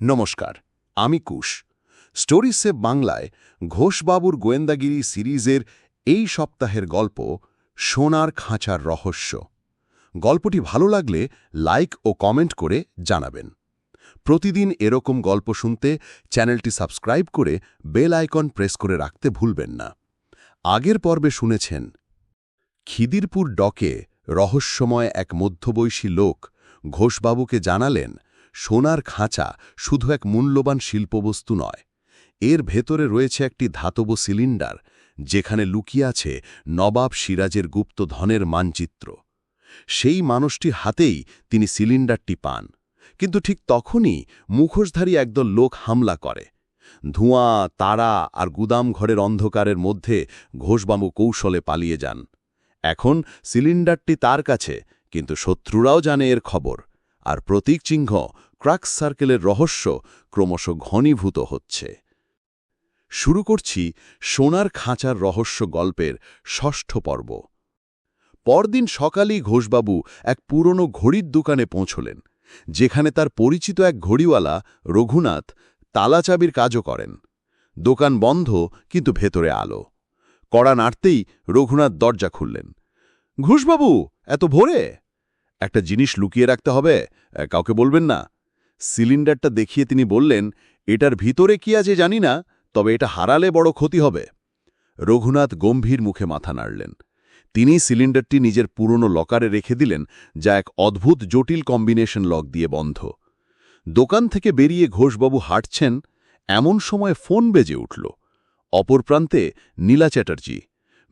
নমস্কার, আমি কুশ। Story save বাংলায় ঘোষবাবুর গোয়েন্দাগিরি সিরিজের এই সপ্তাহের গল্প সোনার খাঁচার রহস্য। গল্পটি ভালো লাগলে লাইক ও কমেন্ট করে জানাবেন। প্রতিদিন এরকম গল্প শুনতে চ্যানেলটি সাবস্ক্রাইব করে বেল আইকন প্রেস করে রাখতে ভুলবেন না। আগের পর্বে শুনেছেন, খিদিরপুর ডকে রহস্যময় এক মধ্যবয়সী লোক ঘোষবাবুকে জানালেন সোনার খাঁচা শুধু এক মূল্যবান শিল্পবস্তু নয়, এর ভেতরে রয়েছে একটি ধাতব সিলিন্ডার, যেখানে লুকিয়ে আছে নবাব সিরাজের গুপ্ত ধনের মানচিত্র। সেই মানুষটি হাতেই তিনি সিলিন্ডারটি পান, কিন্তু ঠিক তখনই মুখোশধারী একদল লোক হামলা করে। ধোঁয়া, তারা আর গুদাম ঘরের অন্ধকারের মধ্যে ঘোষবাবু কৌশলে পালিয়ে যান। এখন সিলিন্ডারটি তার কাছে, কিন্তু শত্রুরাও জানে এর খবর। আর প্রতীক চিহ্ন ক্রাক্স সার্কেলের রহস্য ক্রমশ ঘনীভূত হচ্ছে। শুরু করছি সোনার খাঁচার রহস্য গল্পের ষষ্ঠ পর্ব। পরদিন সকালেই ঘোষবাবু এক পুরনো ঘড়ির দোকানে পৌঁছলেন, যেখানে তার পরিচিত এক ঘড়িওয়ালা রঘুনাথ তালাচাবির কাজও করেন। দোকান বন্ধ, কিন্তু ভেতরে আলো। কড়া নাড়তেই রঘুনাথ দরজা খুললেন। ঘোষবাবু, এত ভোরে? একটা জিনিস লুকিয়ে রাখতে হবে? কাউকে বলবেন না। সিলিন্ডারটা দেখিয়ে তিনি বললেন, এটার ভিতরে কি আছে জানি না, তবে এটা হারালে বড় ক্ষতি হবে। রঘুনাথ গম্ভীর মুখে মাথা নাড়লেন। তিনি সিলিন্ডারটি নিজের পুরনো লকারে রেখে দিলেন, যা এক অদ্ভুত জটিল কম্বিনেশন লক দিয়ে বন্ধ। দোকান থেকে বেরিয়ে ঘোষবাবু হাঁটছেন, এমন সময় ফোন বেজে উঠল। অপর প্রান্তে নীলা চ্যাটার্জি,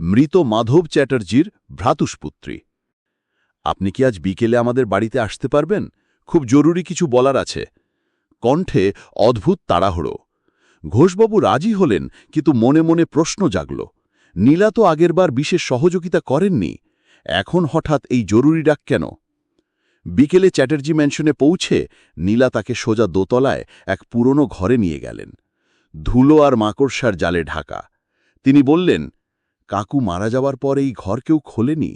মৃত মাধব চ্যাটার্জির ভ্রাতুষ্পুত্রী। আপনি কি আজ বিকেলে আমাদের বাড়িতে আসতে পারবেন? খুব জরুরি কিছু বলার আছে। কণ্ঠে অদ্ভুত তাড়াহুড়ো। ঘোষবাবু রাজি হলেন, কিন্তু মনে মনে প্রশ্ন জাগল। নীলা তো আগেরবার বিশেষ সহযোগিতা করেননি। এখন হঠাৎ এই জরুরি ডাক কেন? বিকেলে চ্যাটার্জি ম্যানশনে পৌঁছে নীলা তাকে সোজা দোতলায় এক পুরনো ঘরে নিয়ে গেলেন। ধুলো আর মাকড়সার জালে ঢাকা। তিনি বললেন, কাকু মারা যাওয়ার পর এই ঘর কেউ খোলেনি?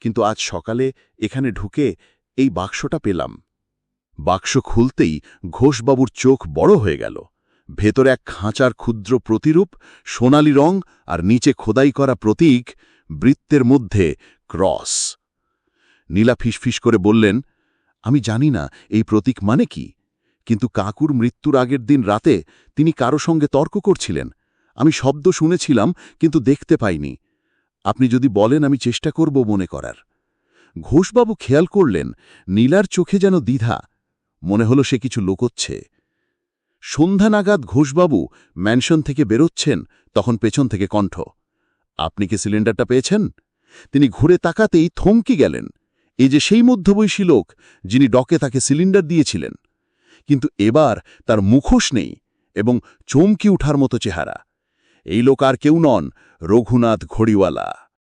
কিন্তু আজ সকালে এখানে ঢুকে এই বাক্সটা পেলাম। বাক্স খুলতেই ঘোষবাবুর চোখ বড় হয়ে গেল। ভেতরে এক খাঁচার ক্ষুদ্র প্রতিরূপ, সোনালি রং আর নিচে খোদাই করা প্রতীক বৃত্তের মধ্যে ক্রস। নীলা ফিসফিস করে বললেন, আমি জানি না, এই প্রতীক মানে কি? কিন্তু কাকুর মৃত্যুর আগের দিন রাতে তিনি কারও সঙ্গে তর্ক করছিলেন। আমি শব্দ শুনেছিলাম, কিন্তু দেখতে পাইনি। আপনি যদি বলেন, আমি চেষ্টা করব মনে করার। ঘোষবাবু খেয়াল করলেন, নীলার চোখে যেন দ্বিধা, মনে হলো সে কিছু লোকচ্ছে। সন্ধ্যা নাগাদ ঘোষবাবু ম্যানশন থেকে বেরোচ্ছেন, তখন পেছন থেকে কণ্ঠ, আপনি কি সিলিন্ডারটা পেয়েছেন? তিনি ঘুরে তাকাতেই থমকি গেলেন। এই যে সেই মধ্যবয়সী লোক, যিনি ডকে তাকে সিলিন্ডার দিয়েছিলেন। কিন্তু এবার তার মুখোশ নেই এবং চমকি উঠার মতো চেহারা। এই লোক আর কেউ নন রঘুনাথ ঘড়িওয়ালা।